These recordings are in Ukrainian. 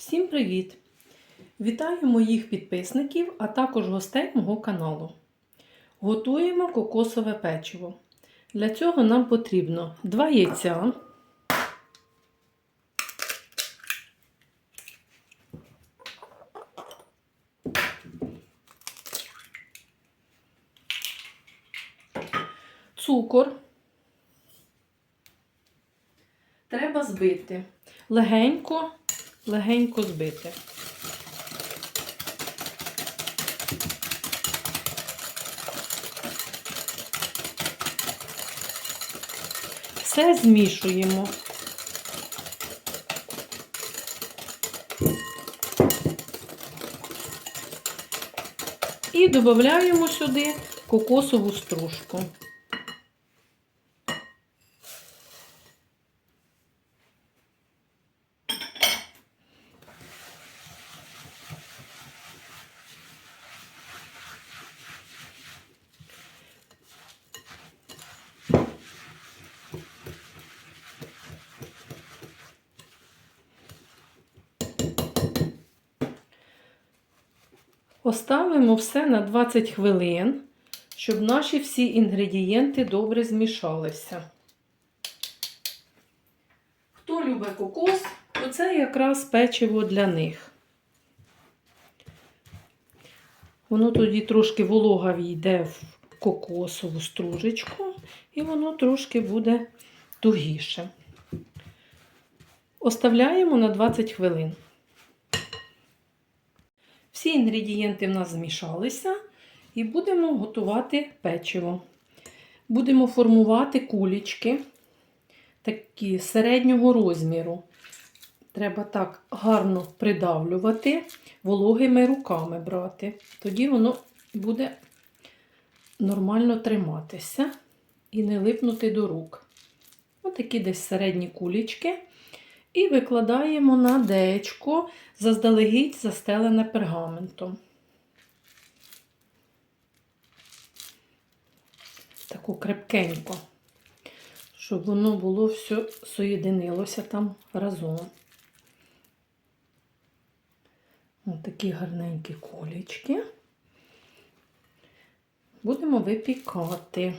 Всім привіт! Вітаю моїх підписників, а також гостей мого каналу. Готуємо кокосове печиво. Для цього нам потрібно 2 яйця, цукор. Треба збити. Легенько, легенько збити. Все змішуємо. І додаємо сюди кокосову стружку. Оставимо все на 20 хвилин, щоб наші всі інгредієнти добре змішалися. Хто любить кокос, то це якраз печиво для них. Воно тоді трошки волога війде в кокосову стружечку, і воно трошки буде тугіше. Оставляємо на 20 хвилин. Всі інгредієнти в нас змішалися і будемо готувати печиво. Будемо формувати кулічки такі середнього розміру. Треба так гарно придавлювати, вологими руками брати. Тоді воно буде нормально триматися і не липнути до рук. Ось такі десь середні кулічки. І викладаємо на деечко заздалегідь застелене пергаментом. Таку крепкенько, щоб воно було все соєдинилося там разом. Ось такі гарненькі колічки. Будемо випікати.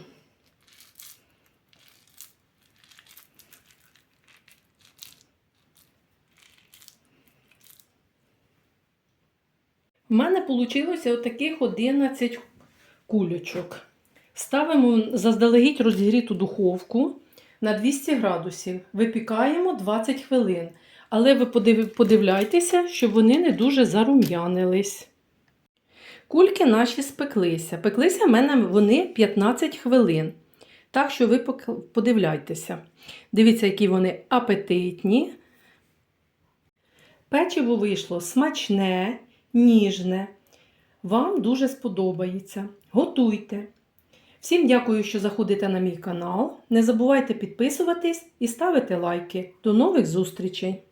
У мене вийшло отаких 11 кульочок. Ставимо заздалегідь розігріту духовку на 200 градусів. Випікаємо 20 хвилин. Але ви подивляйтеся, щоб вони не дуже зарум'янились. Кульки наші спеклися. Пеклися в мене вони 15 хвилин. Так що ви подивляйтеся. Дивіться, які вони апетитні. Печиво вийшло смачне, ніжне. Вам дуже сподобається. Готуйте. Всім дякую, що заходите на мій канал. Не забувайте підписуватись і ставити лайки. До нових зустрічей!